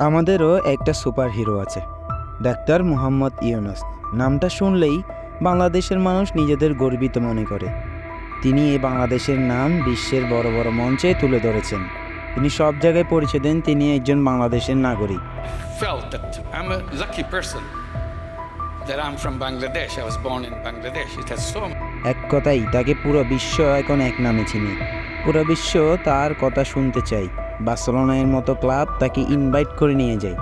আমাদেরও একটা super hero আছে ডাক্তার মোহাম্মদ ইউনুস। নামটা শুনলেই বাংলাদেশের মানুষ নিজেদের গর্বিত মনে করে। তিনি এই বাংলাদেশের নাম বিশ্বের বড় বড় মঞ্চে তুলে ধরেছেন। তিনি সব জায়গায় পরিচয় দেন তিনি একজন বাংলাদেশের নাগরিক। এক কথাই তাকে পুরো বিশ্ব এখন এক নামে চিনি। পুরো বিশ্ব তার কথা শুনতে চাই বার্সেলোনার মতো ক্লাব তাকে ইনভাইট করে নিয়ে যায়.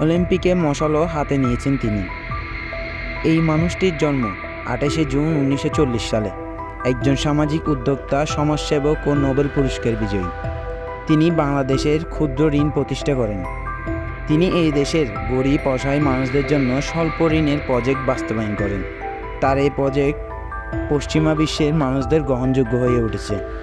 অলিম্পিকে মশালও হাতে নিয়েছেন তিনি। এই মানুষটির জন্ম আঠাশে জুন উনিশশো চল্লিশ সালে। একজন সামাজিক উদ্যোক্তা সমাজসেবক ও নোবেল পুরস্কার বিজয়ী। তিনি বাংলাদেশের ক্ষুদ্র ঋণ প্রতিষ্ঠা করেন। তিনি এই দেশের গরিব অসহায় মানুষদের জন্য স্বল্প ঋণের প্রজেক্ট বাস্তবায়ন করেন। তার এই প্রজেক্ট পশ্চিমা বিশ্বের মানুষদের গ্রহণযোগ্য হয়ে উঠেছে।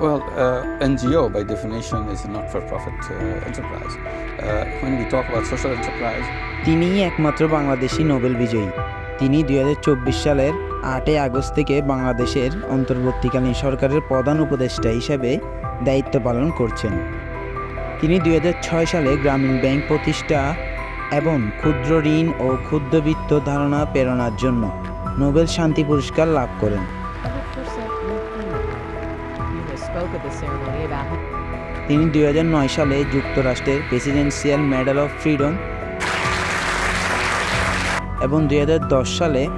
Well, uh, NGO by definition is a not-for-profit uh, enterprise. Uh, when we talk about social enterprise, তিনিই একমাত্র বাংলাদেশি নোবেল বিজয়ী। তিনি দুই হাজার চব্বিশ সালের আটই আগস্ট থেকে বাংলাদেশের অন্তর্বর্তীকালীন সরকারের প্রধান উপদেষ্টা হিসেবে দায়িত্ব পালন করছেন। তিনি দুই হাজার ছয় সালে গ্রামীণ ব্যাংক প্রতিষ্ঠা এবং ক্ষুদ্র ঋণ ও ক্ষুদ্রবিত্ত ধারণা প্রেরণার জন্য নোবেল শান্তি পুরস্কার লাভ করেন। তিনি দুই হাজার নয় সালে যুক্তরাষ্ট্রের প্রেসিডেন্সিয়াল মেডেল অফ ফ্রিডম এবং দুই হাজার দশ সালে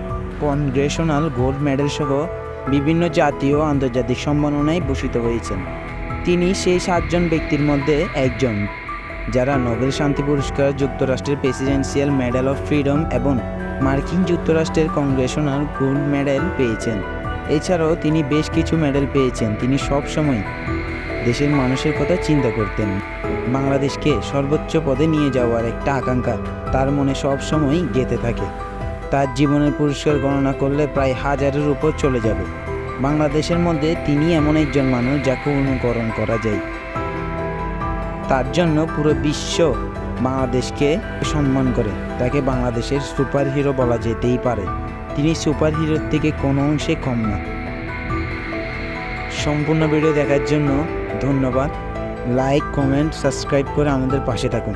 কনগ্রেশনাল গোল্ড মেডেল সহ বিভিন্ন জাতীয় আন্তর্জাতিক সম্মাননায় ভূষিত হয়েছেন। তিনি সেই সাতজন ব্যক্তির মধ্যে একজন, যারা নোবেল শান্তি পুরস্কার যুক্তরাষ্ট্রের প্রেসিডেন্সিয়াল মেডেল অফ ফ্রিডম এবং মার্কিন যুক্তরাষ্ট্রের কংগ্রেশনাল গোল্ড মেডেল পেয়েছেন। এছাড়াও তিনি বেশ কিছু মেডেল পেয়েছেন। তিনি সবসময় দেশের মানুষের কথা চিন্তা করতেন। বাংলাদেশকে সর্বোচ্চ পদে নিয়ে যাওয়ার একটা আকাঙ্ক্ষা তার মনে সব সময় গেঁথে থাকে। তার জীবনের পুরস্কার গণনা করলে প্রায় হাজারের উপর চলে যাবে। বাংলাদেশের মধ্যে তিনি এমন একজন মানুষ যাকে অনুকরণ করা যায়। তার জন্য পুরো বিশ্ব বাংলাদেশকে সম্মান করে। তাকে বাংলাদেশের সুপার হিরো বলা যেতেই পারে। তিনি সুপার হিরোর থেকে কোনো অংশে কম না। সম্পূর্ণ ভিডিও দেখার জন্য ধন্যবাদ। লাইক, কমেন্ট, সাবস্ক্রাইব করে আমাদের পাশে থাকুন।